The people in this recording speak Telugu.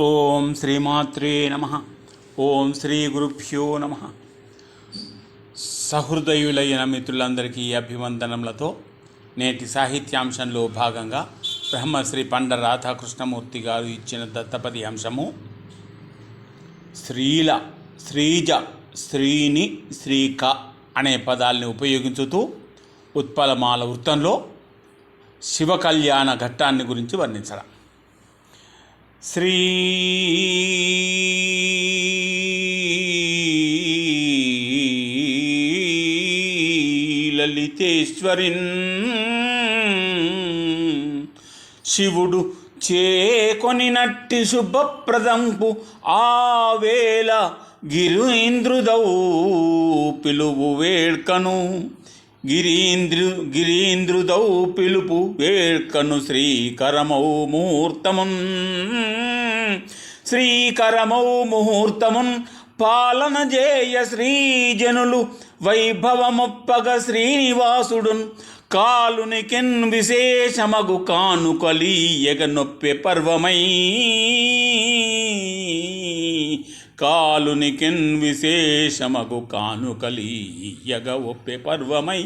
ఓం శ్రీమాత్రే నమ. ఓం శ్రీ గురుభ్యో నమ. సహృదయులైన మిత్రులందరికీ అభివందనములతో నేటి సాహిత్యాంశంలో భాగంగా బ్రహ్మశ్రీ పండ రాధాకృష్ణమూర్తి గారు ఇచ్చిన దత్తపది అంశము స్త్రీల శ్రీజ శ్రీని శ్రీక అనే పదాల్ని ఉపయోగించుతూ ఉత్పలమాల వృత్తంలో శివ కళ్యాణ ఘట్టాన్ని గురించి వర్ణించడం. శ్రీ లలితేశ్వరిన్ శివుడు చేకొనినట్టి శుభప్రదంపు ఆవేళ గిరీంద్రుదౌ పిలువు వేడ్కను గిరీంద్రు గిరీంద్రుదౌ పిలుపు వేడ్కను శ్రీకరమౌ ముహూర్తమున్ శ్రీకరమౌ ముహూర్తమున్ పాలన జేయ శ్రీజనులు వైభవమొప్పగ శ్రీనివాసుడున్. కాలునికెన్ విశేషమగు కానుకలీయగ నొప్పె పర్వమై కాలునికెన్ విశేషమగు కానుకలీయగ ఒప్పె పర్వమై